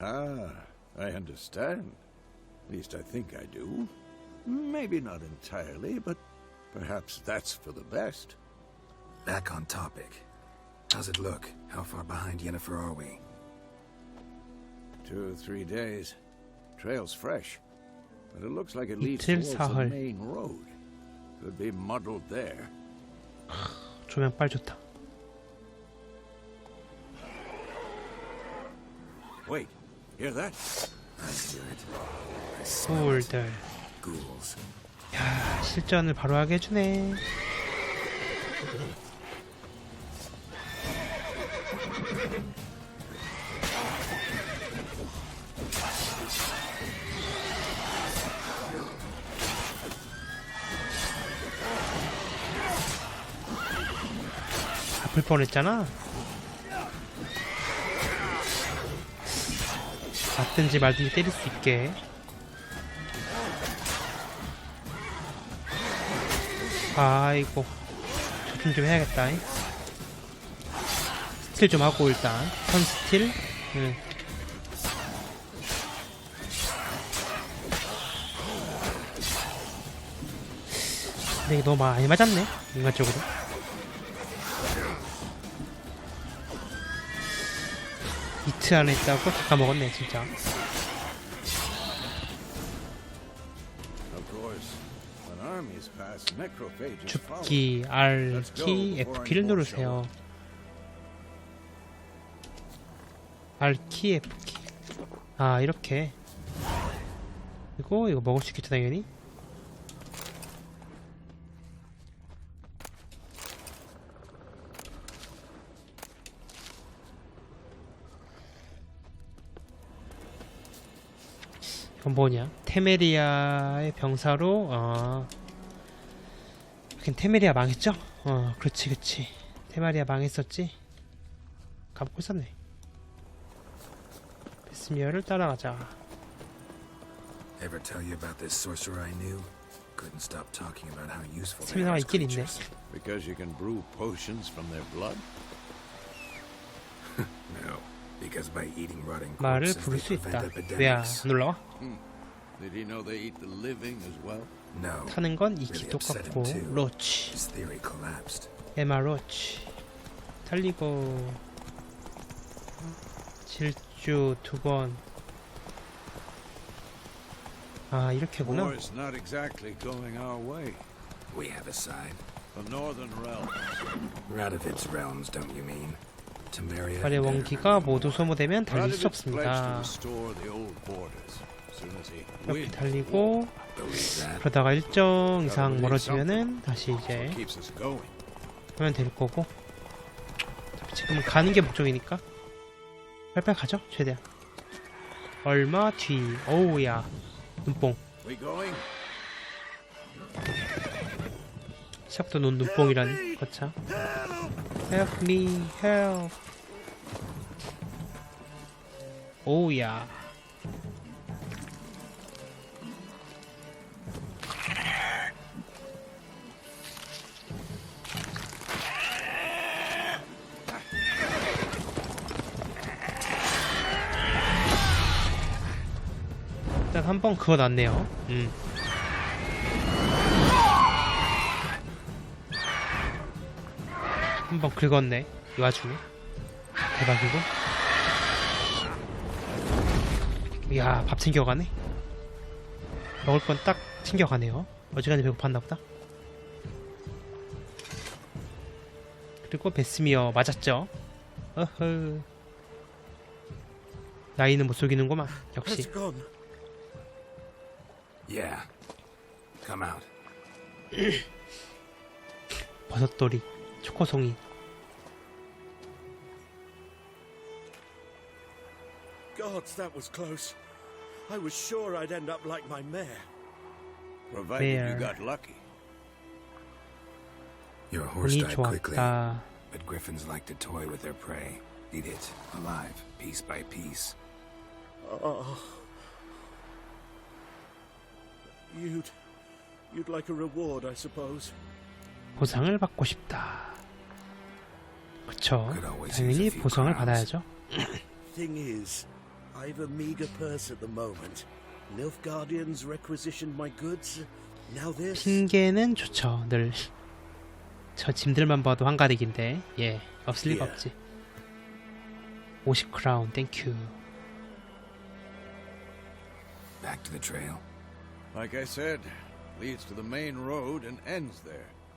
Ah, I understand. At least I think I do. Maybe not entirely, but perhaps that's for the best. Back on topic. How's it look? How far behind Yennefer are we? Two or three days. Trail's fresh. But it looks like it leads 이틀 towards the 사흘. main road. Could be muddled there. 조명 빨 좋다. Wait, Hear that? 꿀들. Ghouls. 야, 실전을 바로 하게 해주네. 아플 뻔했잖아. 맞든지 말든지 때릴 수 있게. 아이고 조심 좀 해야겠다 잉. 스틸 좀 하고 일단 선 스틸 응. 근데 너무 많이 맞았네 인간적으로 이트 안에 있다고? 다 까먹었네 진짜. 죽기 R 키 F 키를 누르세요. R 키 F 키 아 이렇게. 그리고 이거 먹을 수 있겠죠 당연히 이건 뭐냐 테메리아의 병사로 어 하긴 테메리아 망했죠? 어 그렇지 그렇지 테메리아 망했었지 까먹고 있었네 베스미어를 따라가자 Ever tell you about this sorcerer I knew? Couldn't stop talking about how useful they are as creatures. Because you can brew potions from their blood? No, because by eating rotting 말을 corpses 부를 they 수 있다 prevent 왜안 epidemics. 올라와? Did he know they eat the living as well? No, 타는 건 이키 똑같고 로치 his theory collapsed. 에마 로치 달리고 질주 두번 아 이렇게구나 War's not exactly going our way. We have a side. The northern realm. Radovid's realms, don't you mean? 발의 원기가. 모두 소모되면 달릴 수 없습니다 이렇게 달리고? 그러다가 일정 이상 멀어지면은 다시 이제. 하면 될 거고 지금 가는 게 목적이니까 빨리빨리 가죠 최대한 얼마 뒤 어우야 눈뽕? 시작부터 눈, 눈뽕이라니 거참 Help me help. 오우야 일단 한 번 그거 났네요. 음. 한번 긁었네 이 와중에. 대박이고. 이야 밥 챙겨가네. 먹을 건 딱 챙겨가네요. 어지간히 배고팠나 보다. 그리고 베스미어 맞았죠? 어허. 나이는 못 속이는구만 역시. 버섯돌이 초코송이 Gods, that was close. I was sure I'd end up like my mare. Provided There. you got lucky. Your horse 운이 died quickly, 좋았다 but griffins like to toy with their prey. Eat it alive, piece by piece. Oh. You'd. You'd like a reward, I suppose. 보상을 받고 싶다 그쵸 당연히 보상을. 받아야죠 Thing is, I've a meager purse at the moment. Nilfgaardians requisitioned my goods. Now this. 핑계는 좋죠 늘. 저 짐들만 봐도 한가득인데 예 없을 리가 예. 없지. 50 크라운 땡큐. Back to the trail. Like I said, leads to the main road and ends there,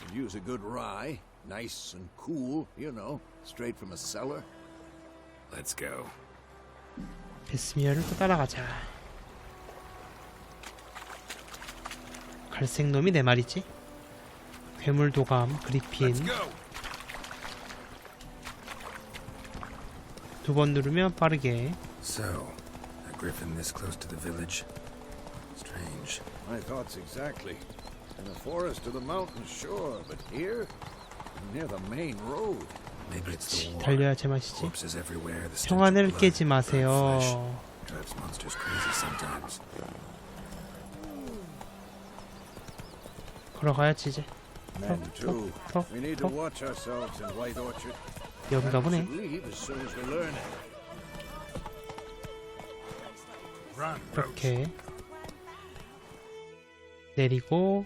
could use a good rye. Nice and cool, you know, straight from a cellar. Let's go. 베스미어를 또 따라가자. 갈색 놈이 네 마리지. 괴물 도감 그리핀 go. 두 번 누르면 빠르게 So, a griffin this close to the village. Strange. My thoughts exactly. In the forest or the mountains, sure, but here? Near the main road. Maybe it's the war. 달려야 제맛이지. Corpses everywhere. The stench of 평안을 blood, 깨지 burnt 마세요. flesh. Drives monsters crazy sometimes. 걸어가야지 이제. Men too. 더, We need to 더. watch ourselves in White Orchard. 여긴가 We 보네. should leave as soon as we learn it. 이렇게 내리고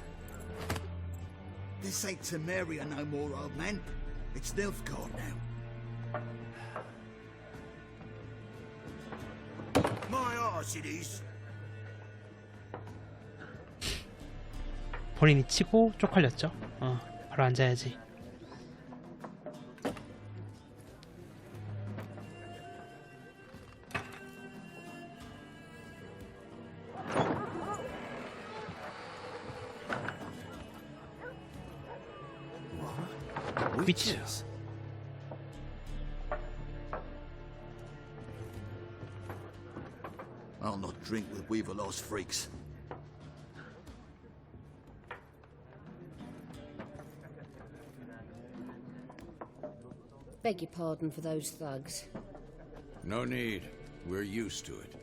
This ain't Temeria no more, old man. It's Nilfgaard now. My arse it is. 본인이 치고 쪽팔렸죠. 어 바로 앉아야지. Witches. I'll not drink with Weaverloss freaks. Beg your pardon for those thugs. No need. We're used to it.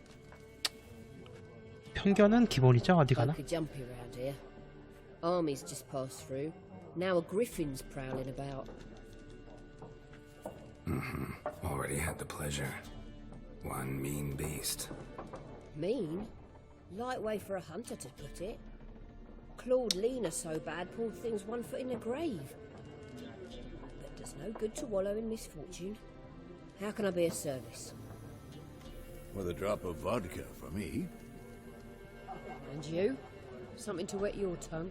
편견은 기본이죠 어디 가나. Like a jumpy round here. Armies just passed through. Now a griffin's prowling about. Mm-hmm. Already had the pleasure. One mean beast. Mean? Light way for a hunter to put it. Clawed Lena so bad, pulled thing's one foot in the grave. But does no good to wallow in misfortune. How can I be of service? With a drop of vodka for me. And you? Something to wet your tongue?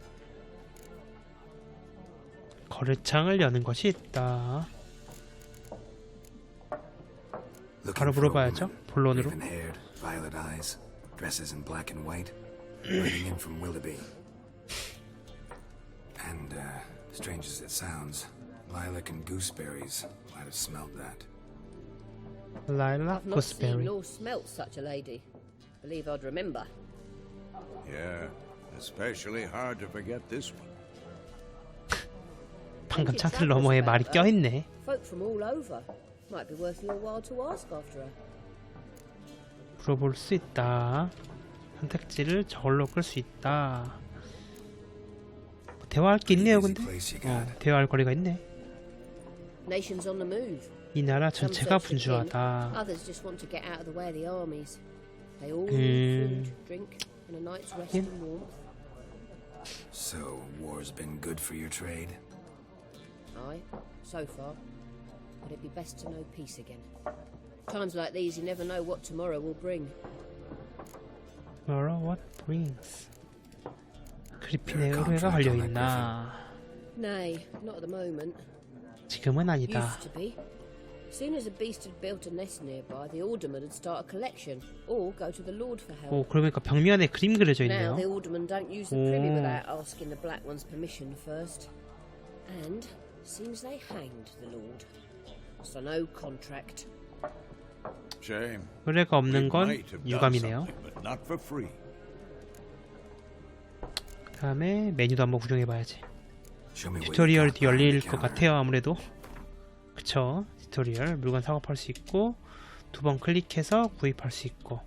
거래창을 여는 것이 있다. 바로 물어봐야죠. 본론으로. Raven-haired, violet eyes, dresses in black and white, riding in from Willoughby. And, uh, strange as it sounds, lilac and gooseberries might have smelled that. 라일락 Not 고스베리. nor smelt such a lady. Believe I'd remember. Yeah. Especially hard to forget this one. 방금 창틀 너머에 말이 껴있네. 물어볼 수 있다. 선택지를 저걸로 끌 수 있다. 대화할 게 있네요, 근데. 어, 대화할 거리가 있네. 이 나라 전체가 분주하다. 음. So, war's been good for your trade? Aye, so far. But it'd be best to know peace again. Times like these, you never know what tomorrow will bring. Tomorrow what brings 그리핀의 They're a 의뢰가 contract on that 걸려있나 Nay, not at the moment. 지금은 아니다 Used to be. Soon as a beast had built a nest nearby, the alderman would start a collection, or go to the lord for help. 오 그러니까 벽면에 그림 그려져 Now the 있네요 alderman don't use the privy Oh. without asking the black one's permission first. And seems they hanged the lord. So no contract. Shame. 의뢰가 없는 건 might have done 유감이네요 something, but not for free. 그 다음에 메뉴도 한번 구경해봐야지 튜토리얼도 열릴 the 것. 같아요 아무래도 그쵸 튜토리얼 물건 사고 팔 수 있고 두 번 클릭해서 구입할 수 있고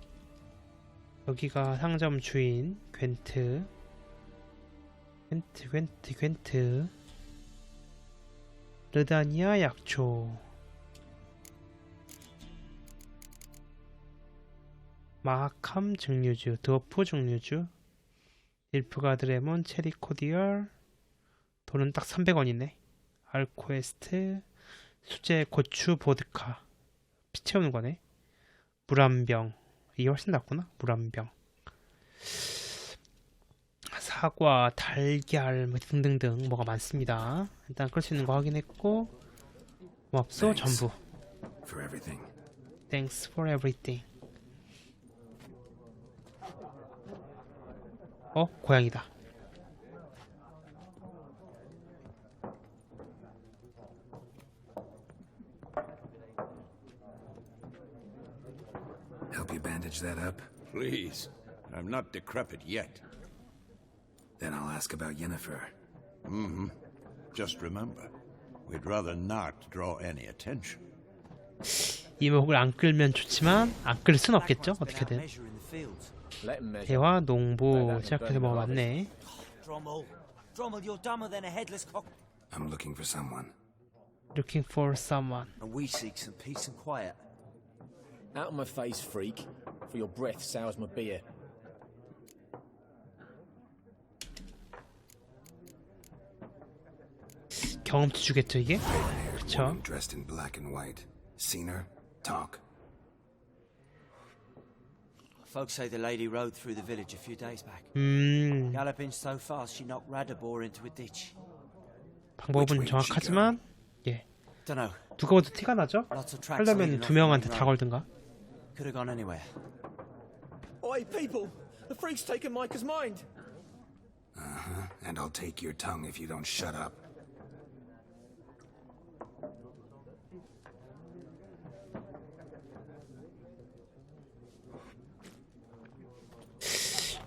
여기가 상점 주인 괜트 괜트 괜트 괜트 르다니아 약초 마하캄 증류주 드워프 증류주 일프가 드레몬 체리 코디얼 돈은 딱 300원이네. 알코에스트, 수제 고추 보드카. 피 채우는 거네. 물한 병. 이게 훨씬 낫구나. 물한 병. 사과, 달걀, 뭐 등등등 뭐가 많습니다. 일단 끌수 있는 거 확인했고, 맙소 Thanks. 전부. For everything. Thanks for everything. 어, 고양이다. Help you bandage that up? Please. I'm not decrepit yet. Then I'll ask about Yennefer. Just remember, we'd rather not draw any attention. 이목을 안 끌면 좋지만 안 끌 순 없겠죠 어떻게든 대화 농부 시작해서 뭐가 많네 Drommel. Drommel, you're dumber than a headless cock. I'm looking for someone. looking for someone And we seek some peace and quiet. Out of my face, freak, for your breath sours my beer. 경험치 주겠죠 이게 Haired 그쵸 woman dressed in black and white. Seen her? Talk. Folks say the lady rode through the village a few days back. 음 Galloping so fast she knocked Radabor into a ditch. 방법은 정확하지만 예 Dunno. 누가 봐도 티가 나죠 Lots of tracks 하려면 leading 두 off the 명한테 main 다 road. 걸든가 Could have gone anywhere. Oi, people! The freak's taken Micah's mind! And I'll take your tongue if you don't shut up.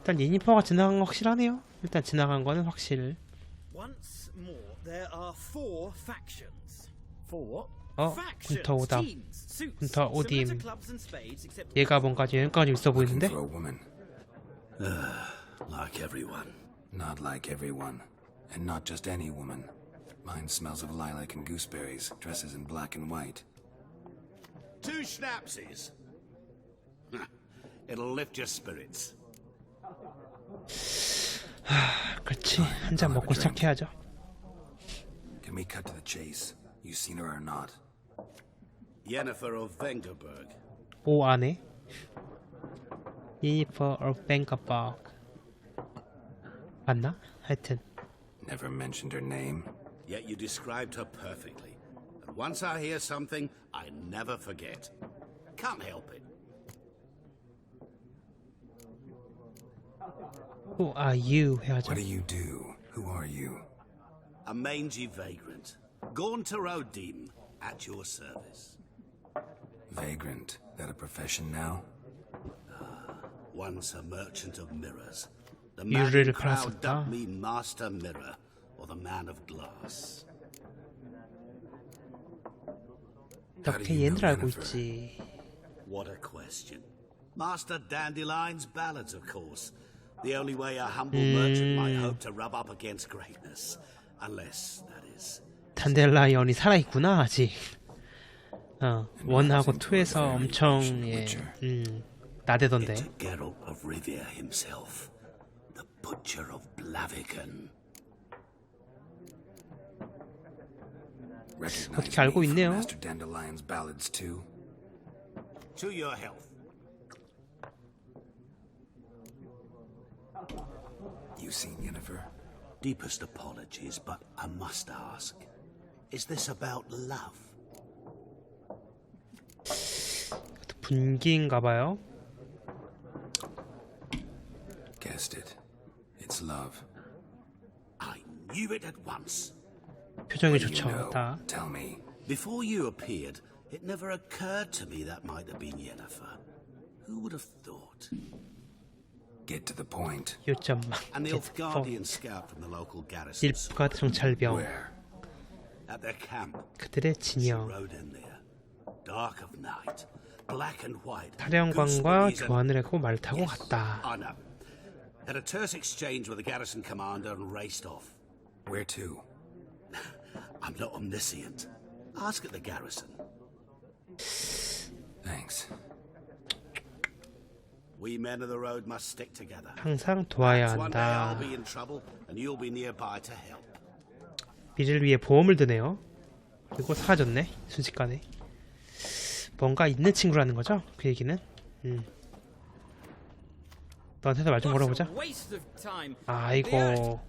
일단 예니퍼가 지나간 거 확실하네요 일단 지나간 거는 확실 Once more, there are four factions. For what? 어 군터 오담 군터 오딤 얘가 뭔가 여기까지 있어 Looking 보이는데 like everyone. Not like everyone. And not just any woman. Mine smells of lilac and gooseberries, dresses in black and white. Two schnapsies. It'll lift your spirits. 그렇지 한 잔 먹고 시작해야죠 Can we cut to the chase? You seen her or not? Yennefer of Vengerberg. 오 안에 예니퍼 얼뱅가박 맞나? 하여튼 Never mentioned her name. Yet you described her perfectly. And once I hear something, I never forget. Can't help it. Who are you 해야죠 What do you do? Who are you? A mangy vagrant. Gaunter Odim, at your service. Vagrant. That a profession now? Once a merchant of mirrors. The man 유리를 in crowd 팔았었다. dubbed me Master Mirror, or the Man of Glass. How do 어떻게 you know 얘네들 알고 Yennefer? 있지 What a question. Master Dandelion's ballads, of course. The only way a humble merchant might hope to rub up against greatness. Unless, that is, 단델라이언이 살아있구나 아직 어 원하고 rising to a 투에서 very 엄청 ancient 예, witcher. 음, 나대던데 to Geralt of Rivia himself, the Butcher of Blaviken. Recognize 어떻게 알고 me from 있네요. Master Dandelion's ballads too? To your health. You seen Yennefer? Deepest apologies, but I must ask. Is this about love? 분기인가 봐요. Guessed it. It's love. I knew it at once. 표정이 You 좋죠. know. 다. Tell me. Before you appeared, it never occurred to me that might have been Yennefer. Who would have thought? Get to the point. 요점만. An 어. Nilfgaardian scout from the local garrison. 일프가 정찰병. Where? At their camp, 그들의 she 진영. rode in there. Dark of night, black and white. 타령관과 gooseberries and- 교환을 하고 말 타고 Yes, 갔다. I know. Had a terse exchange with the garrison commander and raced off. Where to? I'm not omniscient. Ask at the garrison. Thanks. We men of the road must stick together. 항상 도와야 One day I'll 한다. be in trouble, and you'll be nearby to help. 미를 위해 보험을 드네요. 그리고 사라졌네. 순식간에. 뭔가 있는 친구라는 거죠? 그 얘기는. 음. 너한테도 말 좀 걸어보자. 아이고.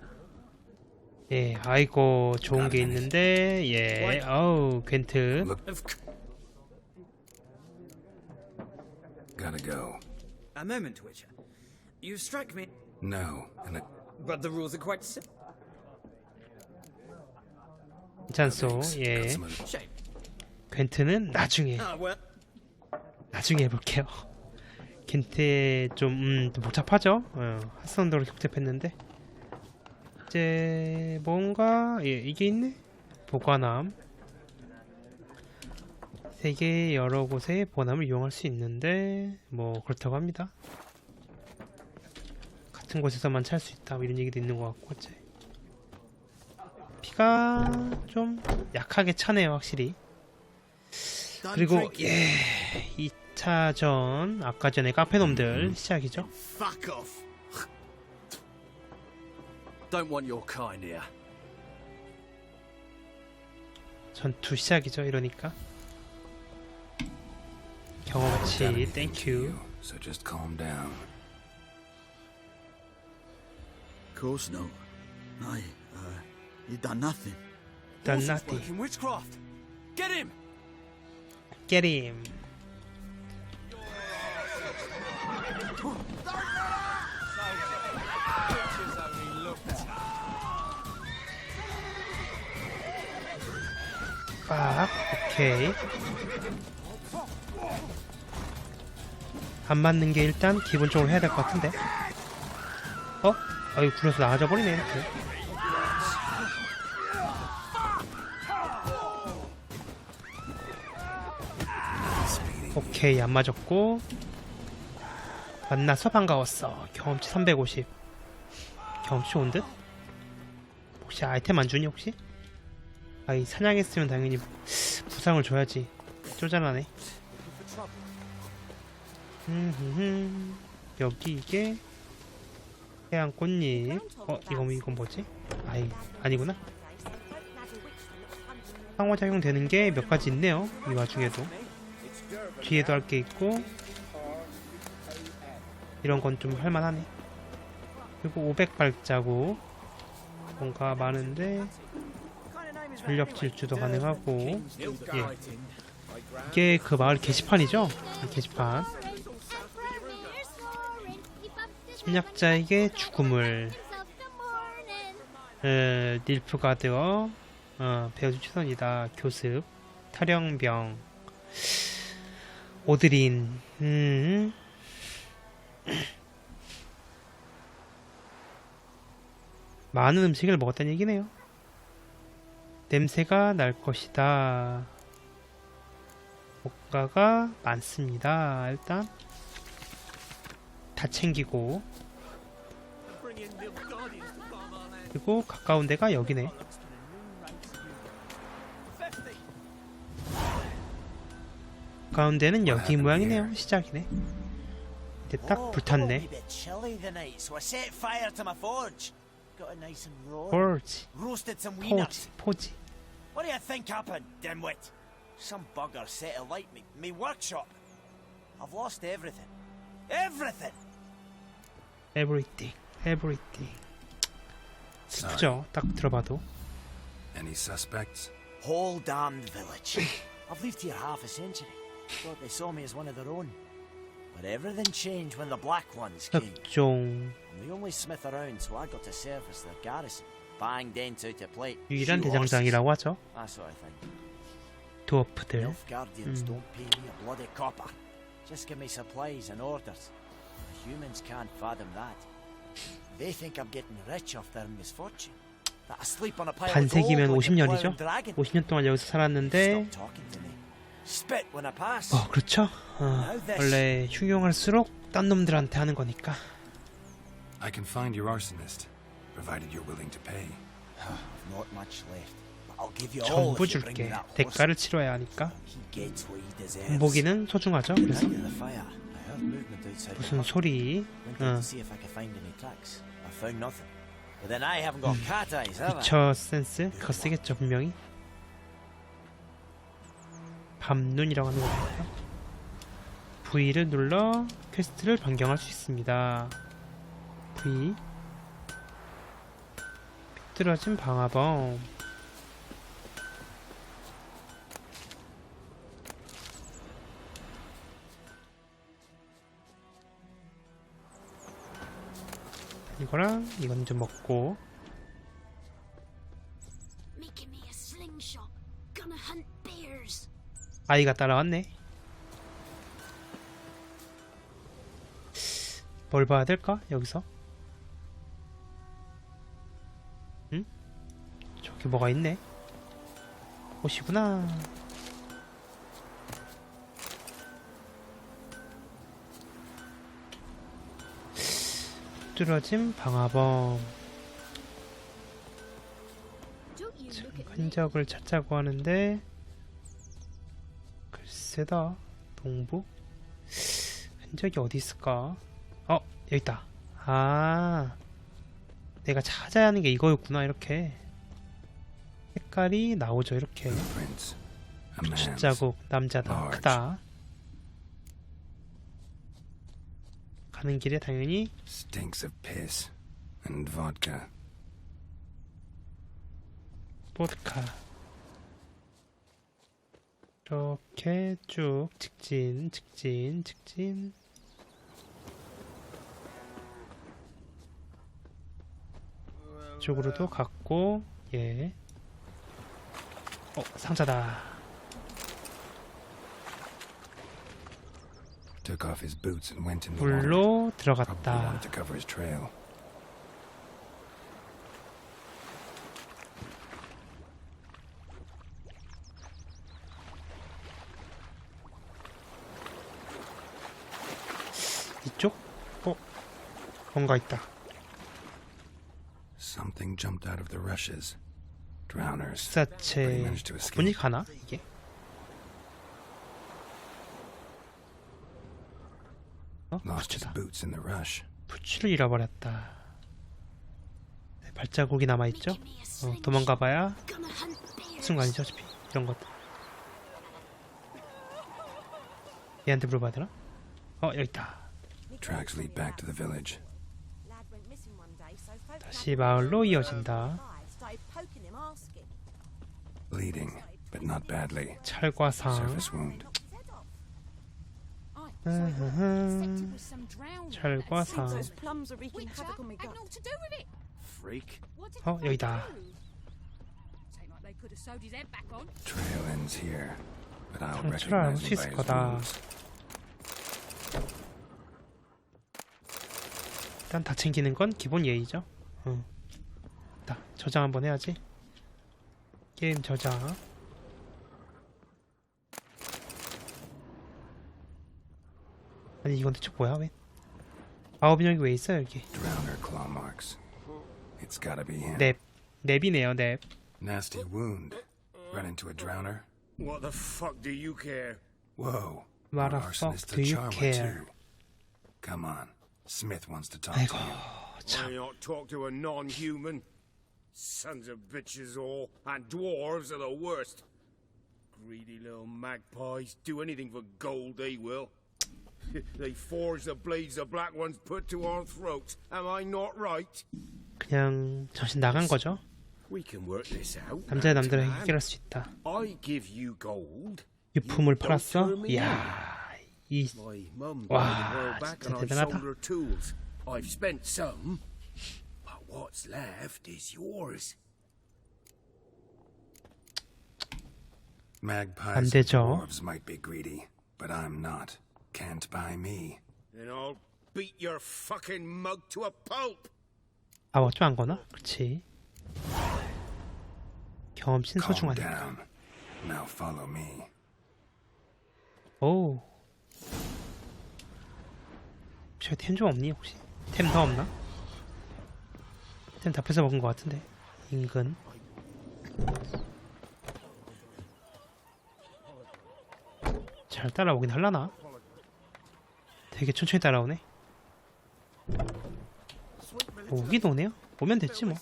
예, 아이고, 좋은 게 있는데, 예, 어우, 괜트. Gotta go. A moment, Witcher. You strike me, No. And a but the rules are quite simple. got 예. other- Shame. 괜트는 나중에, Ah, well, 나중에 해볼게요. 겐트에 좀, 음, 좀 복잡하죠? 어, 핫선도로 복잡했는데. 이제, 뭔가, 예, 이게 있네? 보관함. 세계 여러 곳에 보관함을 이용할 수 있는데, 뭐, 그렇다고 합니다. 같은 곳에서만 찰 수 있다, 뭐 이런 얘기도 있는 것 같고, 어째. 피가 좀 약하게 차네요, 확실히. 그리고 예 2차전 아까 전에 카페놈들 시작이죠. 전투 시작이죠 이러니까 경험치 done anything to 땡큐 you, So just calm down. Of course not. I, uh, you done nothing. 난 나티 Working witchcraft. Get him. get him 빡 오케이 안 맞는 게 일단 기본적으로 해야 될 것 같은데. 어? 아유 굴려서 나가져 버리네 이렇게. 오케이 안 맞았고. 만나서 반가웠어. 경험치 350 경험치 좋은 듯? 혹시 아이템 안 주니 혹시? 아이 사냥했으면 당연히 부상을 줘야지. 쪼잔하네 여기 이게 해양 꽃잎. 어 이건 이건 뭐지? 아이 아니구나. 상호작용 되는 게 몇 가지 있네요 이 와중에도. 뒤에도 할 게 있고 이런 건 좀 할만하네. 그리고 500발자국. 뭔가 많은데 전력 질주도 가능하고. 예. 이게 그 마을 게시판이죠? 이 게시판 침략자에게 죽음을 에, 닐프가드어 어, 배우주 최선이다. 교습 타령병 오드린 음. 많은 음식을 먹었다는 얘기네요. 냄새가 날 것이다. 고가가 많습니다. 일단 다 챙기고 그리고 가까운 데가 여기네 가까운 데는 여기 모양이네요 시작이네 이제 딱 불탔네 Oh. 포지 Roasted some 포지. 포지 What do you think happened, dimwit? Some bugger set alight me, me workshop. I've lost everything. Everything! everything everything. 슬프죠? 딱 들어봐도. Any suspects? Whole damned village. I've lived here half a century. Thought they saw me as one of their own. But everything changed when the black ones came. 흑종. I'm the only smith around, so I got to service their garrison. Bang dents out to plate. 유일한 shoe horses, 대장장이라고 하죠. That sort of thing. 드워프들. Elf guardians Mm. don't pay me a bloody copper. Just give me supplies and orders. Humans can't fathom that. They think I'm getting rich off their misfortune. That I sleep on a pile of gold 반세기면 like a 50년이죠? plowing dragon. 50년 동안 여기서 살았는데 Stop talking to me. Spit when I pass. 어 그렇죠 어, 원래 흉용할수록 딴 놈들한테 하는 거니까 I can find your arsonist, provided you're willing to pay. I've not much left. But I'll give you all 전부 if you bring me 줄게 that horse. 대가를 치러야 하니까 He gets what he deserves. 공복이는 소중하죠 그래서 Now to the fire. 무슨. 소리 어? 미처 센스 그거 쓰겠죠 분명히 밤눈이라고 하는 거니까 V를 눌러 퀘스트를 변경할 수 있습니다 V 삐뚤어진 방화범 이거랑 이건 좀 먹고. 아이가 따라왔네. 뭘 봐야 될까? 여기서? 응? 저기 뭐가 있네. 옷이구나. 뚫어진 방화범. 흔적을 찾자고 하는데 글쎄다 동부 흔적이 어디 있을까 어 여기 있다 아 내가 찾아야 하는 게 이거였구나 이렇게 색깔이 나오죠 이렇게. 숫자국 남자다. 크다 가는 길에 당연히 Stinks of piss and vodka. 보드카 이렇게 쭉 직진 직진 직진 쪽으로도 갔고 예. 어 상자다 Took off his boots and went in the water. 물로 Probably 들어갔다 wanted to cover his trail. 이쪽 어 뭔가 있다 Something jumped out of the rushes. Drowners. 사체. 분이 가나 이게 어 Lost his 부츠다 boots in the rush. 부츠를 잃어버렸다 네, 발자국이 남아있죠 어. 도망가봐야. 순간이죠 어차피 이런 것들 얘한테 물어봐야 되나? 어 여기 있다 Tracks lead back to the village. 다시 마을로 이어진다 Bleeding, but not badly. 찰과상 It. Freak. 어 여기다 탈출을 알 recognize 수 him by 있을 his 거다 wounds. 일단 다 챙기는 건 기본 예의죠 응. 자 저장 한번 해야지 게임 저장 아니 이건 대체 뭐야 왜 아홉 인형이 왜 있어 여기 Drowner claw marks. It's gotta be him. 넵 넵이네요 넵 Nasty wound. Run into a drowner. What the fuck do you care? Whoa. What Our the fuck arsonist's a do you charmer, care? too. Come on. Smith wants to talk 아이고 to you. Why not talk to a non-human? Sons of bitches all, and dwarves are the worst. Greedy little magpies. Do anything for gold, they will. they forge the blades the black ones put to our throats. Am I not right? 그냥 정신 나간 거죠. We can work this out. 남자 man to 남자를 man. 해결할 수 있다. I give you gold. 유품을 You don't 팔았어? turn me 이야, 이 My mum 와, died a while back 진짜 and I 대단하다. sold her tools. I've spent some, but what's left is yours. Magpies 안 and 되죠. dwarves might be greedy, but I'm not. Can't buy me. And I'll beat your fucking mug to a pulp. 아, 뭐좀안 거나? 그렇지. 소중하니까. down. Now follow me. 오. 혹시 템좀 없니 혹시? 템 더 없나? 템 다 뺏어 먹은 것 같은데. 인근. 잘 따라오긴 할라나? 되게 천천히 따라오네. 오긴 오네요. 오면 됐지 뭐.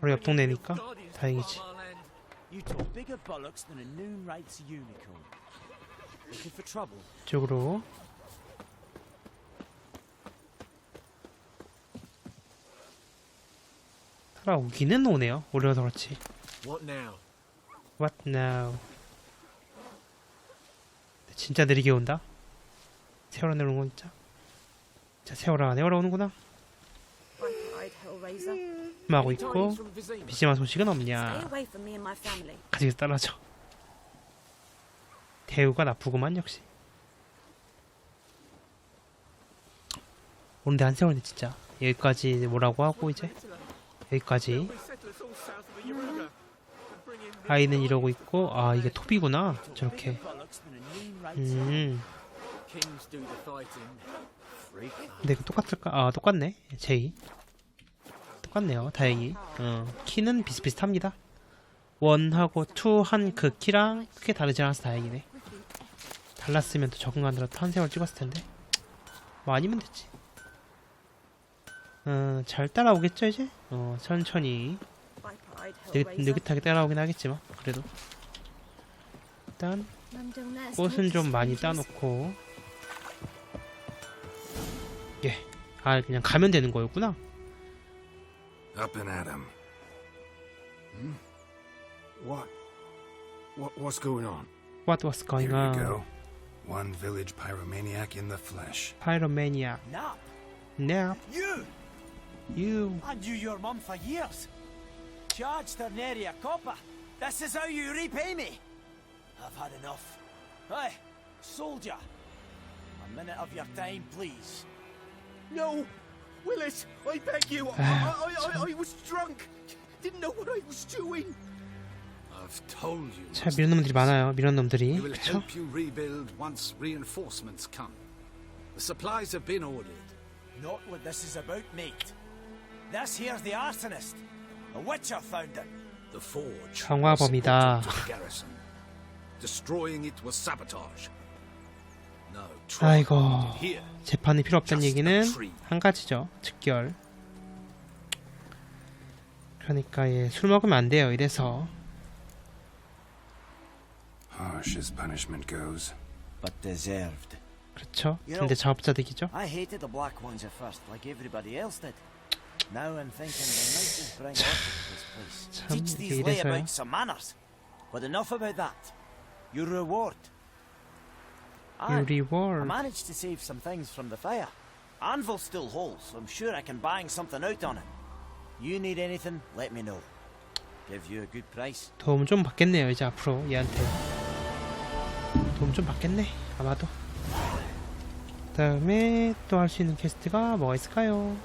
바로 옆 동네니까 다행이지. 이쪽으로. 따라오기는 오네요. 오려서 그렇지. What now? What now? 진짜 느리게 온다. 세월아 내려오는 거 진짜. 자 세월아 Black-eyed Hellraiser. 하고 있고. 비지마 소식은 없냐. 같이 따라줘. 대우가 나쁘구만 역시. 오는데 한 세월이 진짜 여기까지 뭐라고 하고 이제 여기까지 아이는 이러고 있고 아 이게 톱이구나 저렇게 음 근데 이거 똑같을까? 아 똑같네. 제이. 똑같네요. 다행히. 어 키는 비슷비슷합니다. 원하고 투 한 그 키랑 크게 다르지 않아서 다행이네. 달랐으면 또 적응하느라 또한 세월 찍었을 텐데. 뭐 아니면 됐지. 어 잘 따라오겠죠 이제? 어 천천히. Hellraiser. 느긋하게 따라오긴 하겠지만 그래도. 일단 꽃은 좀 많이 따놓고 예. 아 그냥 가면 되는 거였구나 Up and at 'em. What? What? What's going on? What was going Here you on? go. One village pyromaniac in the flesh. Pyromania Nap. Nap You! You I knew your mum for years. Charged her nary a copper. This is how you repay me. I've had enough. Hey, soldier. A minute of your time, please. No, Willis, I beg you. I, I, I, I was drunk. Didn't know what I was doing. I've told you. 참 미련 놈들이 많아요 미련 We 놈들이 will 그쵸? help you rebuild once reinforcements come. The supplies have been ordered. Not what this is about, mate. This here's the arsonist. A witcher found him. The forge. 강화범이다. was important to the garrison. Destroying it was sabotage. No, try 아이고 what we did here. 재판이 필요 없다는 얘기는 한 가지죠 즉결 그러니까 예, 술 먹으면 안 돼요 이래서 Harsh as punishment goes. But deserved. 그렇죠 근데 자업자득이죠 I hated the black ones at first, like everybody else did. Now I'm thinking they might just bring to this place. 참 Teach these 이래서요 layabouts some manners. But enough about that. Your reward. I reward managed to save some things from the fire. Anvil still holds, so I'm sure I can bang something out on it. You need anything, let me know. Give you a good price. 도움 좀 받겠네요 이제 앞으로 얘한테 도움 좀 받겠네 아마도 그 다음에 또 할 수 있는 퀘스트가 뭐가 있을까요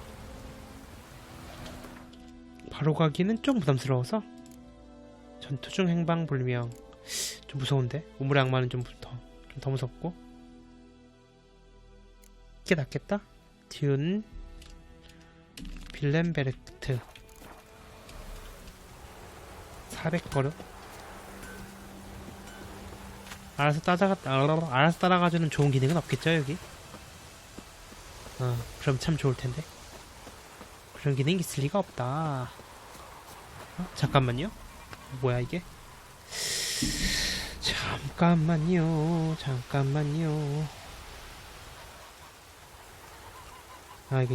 바로 가기는 좀 부담스러워서 전투 중 행방 불명 좀 무서운데 우물의 악마는 좀더좀 더 무섭고. 이게 낫겠다. 듀운 빌렌베르트. 400걸음? 알아서 따라가 아, 알아서 따라가주는 좋은 기능은 없겠죠 여기? 어 그럼 참 좋을 텐데. 그런 기능이 있을 리가 없다. 어? 잠깐만요. 뭐야 이게 잠깐만요. 잠깐만요.